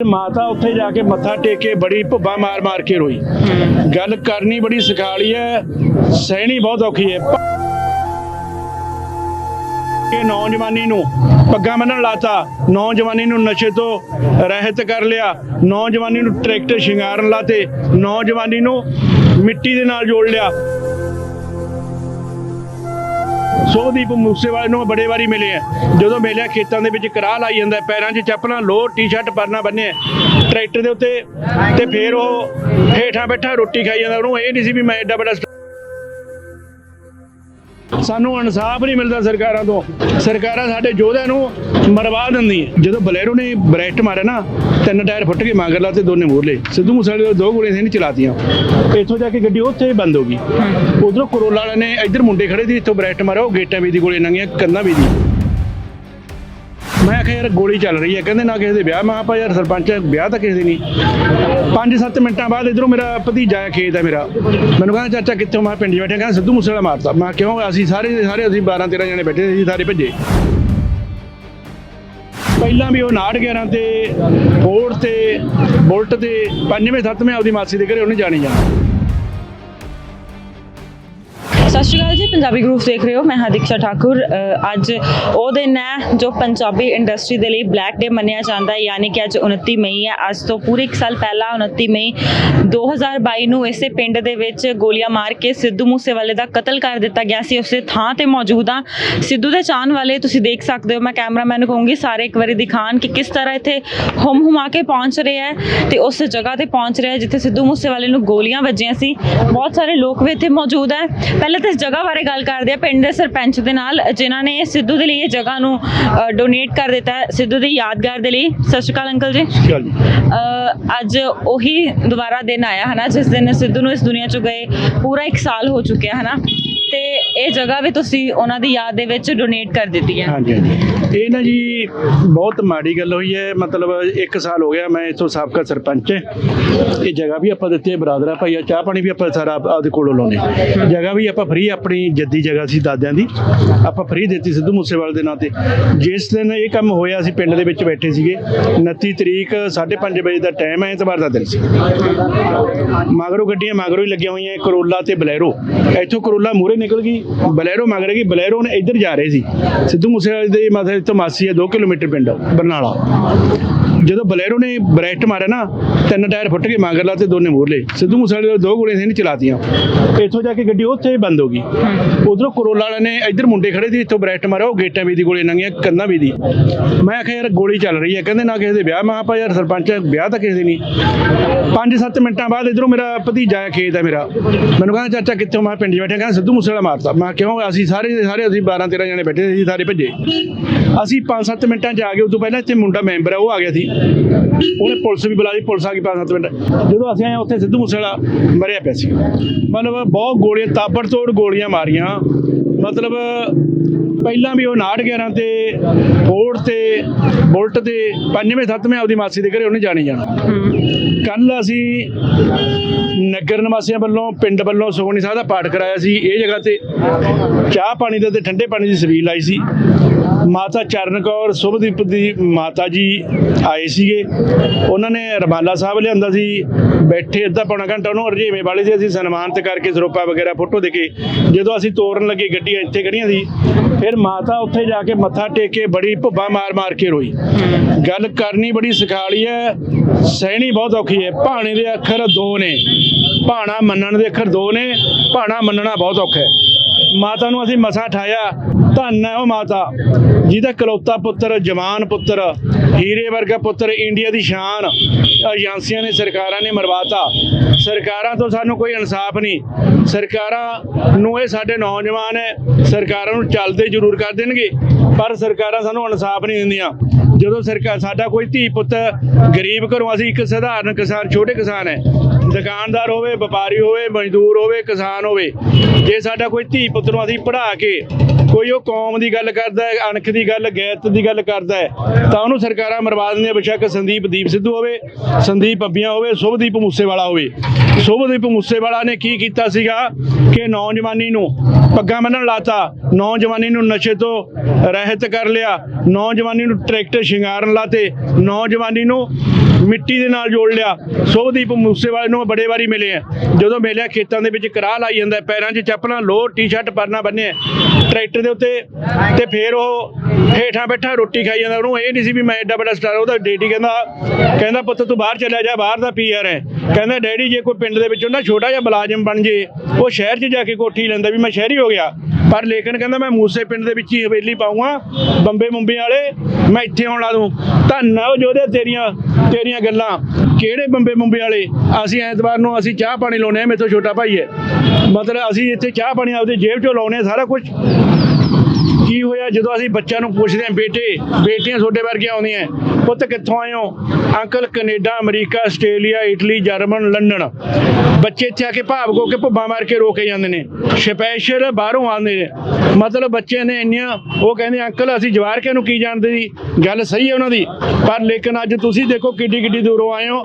ਮਾਤਾ ਉੱਥੇ ਜਾ ਕੇ ਮੱਥਾ ਟੇਕ ਕੇ ਬੜੀ ਭੁੱਬਾ ਮਾਰ ਮਾਰ ਕੇ ਰੋਈ। ਗੱਲ ਕਰਨੀ ਬੜੀ ਸਖਾਲੀ ਹੈ ਸਹਿਣੀ ਬਹੁਤ ਔਖੀ ਹੈ ਇਹ ਨੌਜਵਾਨੀ ਨੂੰ ਪੱਗਾਂ ਬੰਨਣ ਲਾਤਾ ਨੌਜਵਾਨੀ ਨੂੰ ਨਸ਼ੇ ਤੋਂ ਰਹਿਤ ਕਰ ਲਿਆ ਨੌਜਵਾਨੀ ਨੂੰ ਟਰੈਕਟਰ ਸ਼ਿੰਗਾਰਨ ਲਾਤੇ ਨੌਜਵਾਨੀ ਨੂੰ ਮਿੱਟੀ ਦੇ ਨਾਲ ਜੋੜ ਲਿਆ। ਸੋਦੀਪ ਮੂਸੇਵਾਲੇ ਨੂੰ ਬੜੇ ਵਾਰੀ ਮਿਲੇ ਆ। ਜਦੋਂ ਮਿਲਿਆ, ਖੇਤਾਂ ਦੇ ਵਿੱਚ ਕਰਾਹ ਲਾਈ ਜਾਂਦਾ ਪੈਰਾਂ 'ਚ ਚੱਪਲਾਂ ਲੋਅਰ ਟੀ-ਸ਼ਰਟ, ਪਰਨਾ ਬੰਨੇ ਟਰੈਕਟਰ ਦੇ ਉੱਤੇ ਤੇ ਫਿਰ ਉਹ ਹੇਠਾਂ ਬੈਠਾ ਰੋਟੀ ਖਾਈ ਜਾਂਦਾ, ਉਹਨੂੰ ਇਹ ਨਹੀਂ ਸੀ ਵੀ ਮੈਂ ਐਡਾ ਵੱਡਾ ਸਾਨੂੰ ਇਨਸਾਫ ਨਹੀਂ ਮਿਲਦਾ ਸਰਕਾਰਾਂ ਤੋਂ। ਸਰਕਾਰਾਂ ਸਾਡੇ ਯੋਧਿਆਂ ਨੂੰ ਮਰਵਾ ਦਿੰਦੀਆਂ। ਜਦੋਂ ਬਲੇਰੋ ਨੇ ਬ੍ਰੈਕਟ ਮਾਰਿਆ ਨਾ ਤਿੰਨ ਟਾਇਰ ਫੁੱਟ ਕੇ ਮਾਂਗਰ ਲਾ ਤੇ ਦੋਨੇ ਮੋਰਲੇ ਸਿੱਧੂ ਮੂਸੇਵਾਲੇ ਦੇ ਦੋ ਗੋਲੀਆਂ ਨਹੀਂ ਚਲਾਤੀਆਂ। ਇੱਥੋਂ ਜਾ ਕੇ ਗੱਡੀ ਉੱਥੇ ਹੀ ਬੰਦ ਹੋ ਗਈ। ਉਧਰੋਂ ਕਰੋਲਾ ਵਾਲਿਆਂ ਨੇ ਇੱਧਰ ਮੁੰਡੇ ਖੜੇ ਸੀ ਇੱਥੋਂ ਬ੍ਰੈਕਟ ਮਾਰਿਆ ਉਹ ਗੇਟਾਂ ਵੀ ਦੀ ਗੋਲੀਆਂ ਲੰਗੀਆਂ ਕੰਨਾਂ ਵੀ ਦੀ ਮੈਂ ਕਿਹਾ, ਯਾਰ, ਗੋਲੀ ਚੱਲ ਰਹੀ ਹੈ। ਕਹਿੰਦੇ, ਨਾ ਕਿਸੇ ਦੇ ਵਿਆਹ। ਮੈਂ ਆਪਾਂ ਯਾਰ ਸਰਪੰਚ, ਵਿਆਹ ਤਾਂ ਕਿਸੇ ਦੇ ਨਹੀਂ। 5-7 ਮਿੰਟਾਂ ਬਾਅਦ ਇਧਰੋਂ ਮੇਰਾ ਭਤੀਜਾ ਹੈ ਖੇਤ ਹੈ ਮੇਰਾ। ਮੈਨੂੰ ਕਹਿੰਦਾ, ਚਾਚਾ, ਕਿੱਥੋਂ? ਮੈਂ ਕਿਹਾ, ਪਿੰਡ 'ਚ ਬੈਠਾ ਕਹਿੰਦਾ, ਸਿੱਧੂ ਮੂਸੇਵਾਲਾ ਮਾਰਤਾ। ਮੈਂ ਕਿਹਾ, ਕਿਉਂ? ਅਸੀਂ ਸਾਰੇ ਦੇ ਸਾਰੇ, ਅਸੀਂ 12-13 ਜਣੇ ਬੈਠੇ ਸੀ, ਸਾਰੇ ਭੱਜੇ। ਪਹਿਲਾਂ ਵੀ ਉਹ 911 ਤੇ ਫੋਰਡ ਤੇ, ਬੁਲਟ ਤੇ, ਪੰਜਵੇਂ, ਸੱਤਵੇਂ ਆਪਦੀ ਮਾਸੀ ਦੇ ਘਰੇ ਉਹਨੇ ਜਾਣੀ ਜਾਣਾ ਸਤਿ ਸ਼੍ਰੀ ਅਕਾਲ ਜੀ, ਪੰਜਾਬੀ ਗਰੁੱਪ ਦੇਖ ਰਹੇ ਹੋ, ਮੈਂ ਹਦੀਕਸ਼ਾ ਠਾਕੁਰ। ਅੱਜ ਉਹ ਦਿਨ ਹੈ ਜੋ ਪੰਜਾਬੀ ਇੰਡਸਟਰੀ ਦੇ ਲਈ ਬਲੈਕ ਡੇ ਮੰਨਿਆ ਜਾਂਦਾ ਹੈ, ਯਾਨੀ ਕਿ ਅੱਜ 29 ਮਈ ਹੈ। ਅੱਜ ਤੋਂ ਪੂਰੇ 1 ਸਾਲ ਪਹਿਲਾਂ 29 ਮਈ 2022 ਨੂੰ ਇਸੇ ਪਿੰਡ ਦੇ ਵਿੱਚ ਗੋਲੀਆਂ ਮਾਰ ਕੇ ਸਿੱਧੂ ਮੂਸੇਵਾਲੇ ਦਾ ਕਤਲ ਕਰ ਦਿੱਤਾ ਗਿਆ ਸੀ। ਉਸੇ ਥਾਂ ਤੇ ਮੌਜੂਦ ਹਾਂ। ਸਿੱਧੂ ਦੇ ਚਾਹਣ ਵਾਲੇ ਤੁਸੀਂ ਦੇਖ ਸਕਦੇ ਹੋ, ਮੈਂ ਕੈਮਰਾਮੈਨ ਨੂੰ ਕਹੂੰਗੀ, ਸਾਰੇ ਇੱਕ ਵਾਰੀ ਦਿਖਾਣ ਕਿ ਕਿਸ ਤਰ੍ਹਾਂ ਇੱਥੇ ਹੁਮ ਹੁਮਾ ਕੇ ਪਹੁੰਚ ਰਹੇ ਹੈ ਤੇ ਉਸ ਜਗ੍ਹਾ ਤੇ ਪਹੁੰਚ ਰਿਹਾ ਜਿੱਥੇ ਸਿੱਧੂ ਮੂਸੇਵਾਲੇ ਨੂੰ ਗੋਲੀਆਂ ਵੱਜੀਆਂ ਸੀ। ਬਹੁਤ ਸਾਰੇ ਲੋਕ ਵੀ ਇੱਥੇ ਮੌਜੂਦ ਹੈ। ਪਹਿਲਾਂ ਤਾਂ ਇਸ ਜਗ੍ਹਾ ਬਾਰੇ ਗੱਲ ਕਰਦੇ ਆ ਪਿੰਡ ਦੇ ਸਰਪੰਚ ਦੇ ਨਾਲ ਜਿਨ੍ਹਾਂ ਨੇ ਸਿੱਧੂ ਦੇ ਲਈ ਇਹ ਜਗ੍ਹਾ ਨੂੰ ਡੋਨੇਟ ਕਰ ਦਿੱਤਾ ਸਿੱਧੂ ਦੀ ਯਾਦਗਾਰ ਦੇ ਲਈ। ਸਤਿ ਸ਼੍ਰੀ ਅਕਾਲ ਅੰਕਲ ਜੀ। ਅੱਜ ਉਹੀ ਦੁਬਾਰਾ ਦਿਨ ਆਇਆ ਹਨਾ ਜਿਸ ਦਿਨ ਸਿੱਧੂ ਨੂੰ ਇਸ ਦੁਨੀਆ ਚੋਂ ਗਏ। ਪੂਰਾ 1 ਸਾਲ ਹੋ ਚੁੱਕਿਆ ਹਨਾ। ਤੇ ਇਹ ਜਗ੍ਹਾ ਵੀ ਤੁਸੀਂ ਉਹਨਾਂ ਦੀ ਯਾਦ ਦੇ ਵਿੱਚ ਡੋਨੇਟ ਕਰ ਦਿੱਤੀ ਹੈ। ਹਾਂਜੀ ਹਾਂਜੀ। ਇਹ ਨਾ ਜੀ, ਬਹੁਤ ਮਾੜੀ ਗੱਲ ਹੋਈ ਹੈ। ਮਤਲਬ 1 ਸਾਲ ਹੋ ਗਿਆ ਮੈਂ ਇੱਥੋਂ ਸਾਬਕਾ ਸਰਪੰਚ ਹਾਂ। ਇਹ ਜਗ੍ਹਾ ਵੀ ਆਪਾਂ ਦਿੱਤੀ ਹੈ, ਬਰਾਦਰਾ ਭਾਈਆ ਚਾਹ ਪਾਣੀ ਵੀ ਆਪਾਂ ਸਾਰਾ ਆਪਦੇ ਕੋਲੋਂ ਲਾਉਨੇ ਜਗ੍ਹਾ ਵੀ ਆਪਾਂ ਫ੍ਰੀ ਆਪਣੀ ਜੱਦੀ ਜਗ੍ਹਾ ਸੀ ਦਾਦਿਆਂ ਦੀ। ਆਪਾਂ ਫ੍ਰੀ ਦਿੱਤੀ ਸਿੱਧੂ ਮੂਸੇਵਾਲੇ ਦੇ ਨਾਂ ਤੇ। ਜਿਸ ਦਿਨ ਇਹ ਕੰਮ ਹੋਇਆ ਸੀ, ਪਿੰਡ ਦੇ ਵਿੱਚ ਬੈਠੇ ਸੀਗੇ। 29 ਤਰੀਕ 5:30 ਵਜੇ ਦਾ ਟਾਈਮ ਹੈ, ਐਤਵਾਰ ਦਾ ਦਿਨ ਸੀ। ਮਾਗਰੋ ਗੱਡੀਆਂ ਮਗਰੋਂ ਹੀ ਲੱਗੀਆਂ ਹੋਈਆਂ ਕਰੋਲਾ ਤੇ ਬਲੈਰੋ। ਇੱਥੋਂ ਕਰੋਲਾ ਮੂਰੇ ਨਿਕਲ ਗਈ, ਬਲੈਰੋ ਮੰਗ ਗਈ ਬਲੈਰੋ ਨੇ ਇੱਧਰ ਜਾ ਰਹੇ ਸੀ। ਸਿੱਧੂ ਮੂਸੇਵਾਲੇ ਦੇ ਮਤਲਬ ਤੋਂ ਮਾਸੀ ਹੈ 2 ਕਿਲੋਮੀਟਰ ਪਿੰਡ, ਬਰਨਾਲਾ। ਜਦੋਂ ਬਲੈਰੋ ਨੇ ਬ੍ਰੈਕਟ ਮਾਰਿਆ ਨਾ, ਤਿੰਨ ਟਾਇਰ ਫੁੱਟ ਕੇ ਮਗਰ ਲਾ ਤੇ ਦੋਨੇ ਮੋਰਲੇ ਸਿੱਧੂ ਮੂਸੇਵਾਲੇ ਦੇ ਦੋ ਗੋਲੀਆਂ ਸੀ ਨਹੀਂ ਚਲਾਤੀਆਂ। ਇੱਥੋਂ ਜਾ ਕੇ ਗੱਡੀ ਉੱਥੇ ਹੀ ਬੰਦ ਹੋ ਗਈ। ਉਧਰੋਂ ਕਰੋਲਾ ਵਾਲਿਆਂ ਨੇ ਇੱਧਰ ਮੁੰਡੇ ਖੜੇ ਸੀ, ਇੱਥੋਂ ਬ੍ਰੈਕਟ ਮਾਰਿਆ, ਉਹ ਗੇਟਾਂ ਵੀ ਦੀ ਗੋਲੀਆਂ ਲੰਗੀਆਂ ਕੰਨਾਂ ਵੀ ਦੀ। ਮੈਂ ਆਖਿਆ, ਯਾਰ, ਗੋਲੀ ਚੱਲ ਰਹੀ ਹੈ। ਕਹਿੰਦੇ, ਨਾ ਕਿਸੇ ਦੇ ਵਿਆਹ, ਮੈਂ ਆਪਾਂ ਯਾਰ, ਸਰਪੰਚ, ਵਿਆਹ ਤਾਂ ਕਿਸੇ ਦੇ ਨਹੀਂ। 5-7 ਮਿੰਟਾਂ ਬਾਅਦ ਇਧਰੋਂ ਮੇਰਾ ਭਤੀਜਾ ਹੈ ਖੇਤ ਹੈ ਮੇਰਾ। ਮੈਨੂੰ ਕਹਿੰਦਾ, ਚਾਚਾ, ਕਿੱਥੋਂ? ਮੈਂ ਪਿੰਡ 'ਚ ਬੈਠਾ। ਕਹਿੰਦਾ, ਸਿੱਧੂ ਮੂਸੇਵਾਲਾ ਮਾਰਤਾ। ਮੈਂ ਕਿਉਂ? ਅਸੀਂ ਸਾਰੇ ਦੇ ਸਾਰੇ, ਅਸੀਂ 12-13 ਜਣੇ ਬੈਠੇ ਸੀ ਸਾਰੇ ਭੱਜੇ। ਅਸੀਂ 5-7 ਮਿੰਟਾਂ 'ਚ ਆ ਗਏ ਉਦੋਂ ਪਹਿਲਾਂ ਇੱਥੇ ਮੁੰਡਾ ਮੈਂਬਰ ਹੈ ਉਹ ਆ ਗਿਆ ਸੀ। ਉਹਨੇ ਪੁਲਿਸ ਵੀ ਬੁਲਾ ਲਈ, ਪੁਲਿਸ ਆ ਗਈ 5-7 ਮਿੰਟ। ਜਦੋਂ ਅਸੀਂ ਆਏ ਉੱਥੇ ਸਿੱਧੂ ਮੂਸੇਵਾਲਾ ਮਰਿਆ ਪਿਆ ਸੀ। ਮਤਲਬ ਬਹੁਤ ਗੋਲੀਆਂ, ਤਾਬੜਤੋੜ ਗੋਲੀਆਂ ਮਾਰੀਆਂ। ਮਤਲਬ ਪਹਿਲਾਂ ਵੀ ਉਹ 911 ਤੇ ਫੋਰਡ ਤੇ, ਬੁਲਟ ਤੇ, ਪੰਜਵੇਂ, ਸੱਤਵੇਂ ਆਪਦੀ ਮਾਸੀ ਦੇ ਘਰੇ ਉਹਨੇ ਜਾਣੀ ਜਾਣਾ। ਕੱਲ ਅਸੀਂ ਨਗਰ ਨਿਵਾਸੀਆਂ ਵੱਲੋਂ, ਪਿੰਡ ਵੱਲੋਂ ਸੁਖਮਨੀ ਸਾਹਿਬ ਦਾ ਪਾਠ ਕਰਾਇਆ ਸੀ। ਇਹ ਜਗ੍ਹਾ ਤੇ ਚਾਹ ਪਾਣੀ ਦੇ ਤੇ ਠੰਡੇ ਪਾਣੀ ਦੀ ਸਵੀਲ ਆਈ ਸੀ। ਮਾਤਾ ਚਰਨ ਕੌਰ ਸੁਭਦੀਪ ਦੀ ਮਾਤਾ ਜੀ ਆਏ ਸੀਗੇ। ਉਹਨਾਂ ਨੇ ਰਮਾਲਾ ਸਾਹਿਬ ਲਿਆਂਦਾ ਸੀ। ਬੈਠੇ ਅੱਧਾ ਪੌਣਾ ਘੰਟਾ ਉਹਨੂੰ ਰਜੇਵੇਂ ਵਾਲੇ ਸੀ ਅਸੀਂ ਸਨਮਾਨਿਤ ਕਰਕੇ ਸਰੋਪਾ ਵਗੈਰਾ ਫੋਟੋ ਦੇ ਕੇ ਜਦੋਂ ਅਸੀਂ ਤੋਰਨ ਲੱਗੇ ਗੱਡੀਆਂ ਇੱਥੇ ਖੜੀਆਂ ਸੀ, ਫਿਰ ਮਾਤਾ ਉੱਥੇ ਜਾ ਕੇ ਮੱਥਾ ਟੇਕ ਕੇ ਬੜੀ ਭੁੱਬਾ ਮਾਰ ਮਾਰ ਕੇ ਰੋਈ। ਗੱਲ ਕਰਨੀ ਬੜੀ ਸਿਖਾਲੀ ਹੈ, ਸਹਿਣੀ ਬਹੁਤ ਔਖੀ ਹੈ। ਭਾਣੇ ਦੇ ਅੱਖਰ ਦੋ ਨੇ, ਭਾਣਾ ਮੰਨਣ ਦੇ ਅੱਖਰ ਦੋ ਨੇ, ਭਾਣਾ ਮੰਨਣਾ ਬਹੁਤ ਔਖਾ ਹੈ। ਮਾਤਾ ਨੂੰ ਅਸੀਂ ਮਸਾ ਠਾਇਆ, ਧੰਨ ਹੈ ਉਹ ਮਾਤਾ, ਜਿਹਦਾ ਕਲੌਤਾ ਪੁੱਤਰ, ਜਵਾਨ ਪੁੱਤਰ, ਹੀਰੇ ਵਰਗਾ ਪੁੱਤਰ ਇੰਡੀਆ ਦੀ ਸ਼ਾਨ ਏਜੰਸੀਆਂ ਨੇ, ਸਰਕਾਰਾਂ ਨੇ ਮਰਵਾਤਾ। ਸਰਕਾਰਾਂ ਤੋਂ ਸਾਨੂੰ ਕੋਈ ਇਨਸਾਫ ਨਹੀਂ। ਸਰਕਾਰਾਂ ਨੂੰ ਇਹ ਸਾਡੇ ਨੌਜਵਾਨ ਹੈ, ਸਰਕਾਰਾਂ ਨੂੰ ਚੱਲਦੇ ਜ਼ਰੂਰ ਕਰ ਦੇਣਗੇ, ਪਰ ਸਰਕਾਰਾਂ ਸਾਨੂੰ ਇਨਸਾਫ ਨਹੀਂ ਦਿੰਦੀਆਂ। ਜਦੋਂ ਸਰਕਾਰ ਸਾਡਾ ਕੋਈ ਧੀ ਪੁੱਤ ਗਰੀਬ ਘਰੋਂ ਅਸੀਂ ਇੱਕ ਸਧਾਰਨ ਕਿਸਾਨ, ਛੋਟੇ ਕਿਸਾਨ ਹੈ ਦੁਕਾਨਦਾਰ ਹੋਵੇ, ਵਪਾਰੀ ਹੋਵੇ, ਮਜ਼ਦੂਰ ਹੋਵੇ, ਕਿਸਾਨ ਹੋਵੇ, ਜੇ ਸਾਡਾ ਕੋਈ ਧੀ ਪੁੱਤ ਨੂੰ ਅਸੀਂ ਪੜ੍ਹਾ ਕੇ ਕੋਈ ਉਹ ਕੌਮ ਦੀ ਗੱਲ ਕਰਦਾ ਹੈ, ਅਣਖ ਦੀ ਗੱਲ, ਗੈਰਤ ਦੀ ਗੱਲ ਕਰਦਾ ਹੈ, ਤਾਂ ਉਹਨੂੰ ਸਰਕਾਰਾਂ ਮਰਵਾ ਦਿੰਦੀਆਂ ਬੇਸ਼ੱਕ ਸੰਦੀਪ ਦੀਪ ਸਿੱਧੂ ਹੋਵੇ, ਸੰਦੀਪ ਅੱਬੀਆਂ ਹੋਵੇ, ਸੁਭਦੀਪ ਮੂਸੇਵਾਲਾ ਹੋਵੇ। ਸੁਭਦੀਪ ਮੂਸੇਵਾਲਾ ਨੇ ਕੀ ਕੀਤਾ ਸੀਗਾ ਕਿ ਨੌਜਵਾਨੀ ਨੂੰ ਪੱਗਾਂ ਬੰਨਣ ਲਾਤਾ, ਨੌਜਵਾਨੀ ਨੂੰ ਨਸ਼ੇ ਤੋਂ ਰਹਿਤ ਕਰ ਲਿਆ, ਨੌਜਵਾਨੀ ਨੂੰ ਟਰੈਕਟਰ ਸ਼ਿੰਗਾਰਨ ਲਾਤੇ, ਨੌਜਵਾਨੀ ਨੂੰ ਮਿੱਟੀ ਦੇ ਨਾਲ ਜੋੜ ਲਿਆ। ਸ਼ੋਭਦੀਪ ਮੂਸੇਵਾਲੇ ਨੂੰ ਬੜੇ ਵਾਰੀ ਮਿਲੇ ਆ। ਜਦੋਂ ਮਿਲਿਆ, ਖੇਤਾਂ ਦੇ ਵਿੱਚ ਕਰਾਹ ਲਾਈ ਜਾਂਦਾ ਪੈਰਾਂ 'ਚ ਚੱਪਲਾਂ, ਲੋਅਰ ਟੀ-ਸ਼ਰਟ ਪਰਨਾ ਬੰਨੇ ਟਰੈਕਟਰ ਦੇ ਉੱਤੇ ਤੇ ਫੇਰ ਉਹ ਹੇਠਾਂ ਬੈਠਾ, ਰੋਟੀ ਖਾਈ ਜਾਂਦਾ। ਉਹਨੂੰ ਇਹ ਨਹੀਂ ਸੀ ਵੀ ਮੈਂ ਐਡਾ ਵੱਡਾ ਸਟਾਰ ਉਹਦਾ ਡੇਡੀ ਕਹਿੰਦਾ ਕਹਿੰਦਾ, ਪੁੱਤ ਤੂੰ ਬਾਹਰ ਚਲਿਆ ਜਾ, ਬਾਹਰ ਦਾ ਪੀਆਰ ਹੈ। ਕਹਿੰਦਾ, ਡੈਡੀ, ਜੇ ਕੋਈ ਪਿੰਡ ਦੇ ਵਿੱਚੋਂ ਨਾ ਛੋਟਾ ਜਿਹਾ ਮੁਲਾਜ਼ਮ ਬਣ ਜੇ, ਉਹ ਸ਼ਹਿਰ 'ਚ ਜਾ ਕੇ ਕੋਠੀ ਲੈਂਦਾ ਵੀ ਮੈਂ ਸ਼ਹਿਰੀ ਹੋ ਗਿਆ। ਪਰ ਲੇਕਿਨ ਕਹਿੰਦਾ, ਮੈਂ ਮੂਸੇ ਪਿੰਡ ਦੇ ਵਿੱਚ ਹੀ ਹਵੇਲੀ ਪਾਉਂਗਾ, ਬੰਬੇ ਮੁੰਬਈ ਵਾਲੇ, ਮੈਂ ਇੱਥੇ ਆਉਣ ਲਾ ਦੂੰ। ਧੰਨ ਆ ਉਹ ਜੋਦੇ ਤੇਰੀਆਂ ਤੇਰੀਆਂ ਗੱਲਾਂ। ਕਿਹੜੇ ਬੰਬੇ ਮੁੰਬਈ ਵਾਲੇ? ਅਸੀਂ ਐਤਵਾਰ ਨੂੰ ਅਸੀਂ ਚਾਹ ਪਾਣੀ ਲਾਉਨੇ ਆ ਮੇਥੋਂ ਛੋਟਾ ਭਾਈ ਹੈ। ਮਤਲਬ ਅਸੀਂ ਇੱਥੇ ਚਾਹ ਪਾਣੀ ਆਪਦੀ ਜੇਬ 'ਚੋਂ ਲਾਉਨੇ ਆ ਸਾਰਾ ਕੁਝ ਕੀ ਜਦੋਂ ਅਸੀਂ ਬੱਚਿਆਂ ਨੂੰ ਪੁੱਛਦੇ ਹਾਂ, ਬੇਟੇ, ਬੇਟੀਆਂ ਤੁਹਾਡੇ ਵਰਗੀਆਂ ਆਉਂਦੀਆਂ ਪੁੱਤ ਕਿੱਥੋਂ ਆਏ ਹੋ? Uncle Canada, America, Australia, Italy, German, London. ਬੱਚੇ ਇੱਥੇ ਆ ਕੇ ਭਾਵ ਹੋ ਕੇ ਭੁੱਬਾਂ ਮਾਰ ਕੇ ਰੋ ਕੇ ਜਾਂਦੇ ਨੇ। ਸਪੈਸ਼ਲ ਬਾਹਰੋਂ ਆਉਂਦੇ ਨੇ। ਮਤਲਬ ਬੱਚੇ ਨੇ ਇੰਨੀਆਂ, ਉਹ ਕਹਿੰਦੇ, ਅੰਕਲ, ਅਸੀਂ ਜਵਾਰਕਿਆਂ ਨੂੰ ਕੀ ਜਾਣਦੇ ਜੀ? ਗੱਲ ਸਹੀ ਹੈ ਉਹਨਾਂ ਦੀ। ਪਰ ਲੇਕਿਨ ਅੱਜ ਤੁਸੀਂ ਦੇਖੋ ਕਿੱਡੀ ਕਿੱਡੀ ਦੂਰੋਂ ਆਏ ਹੋ।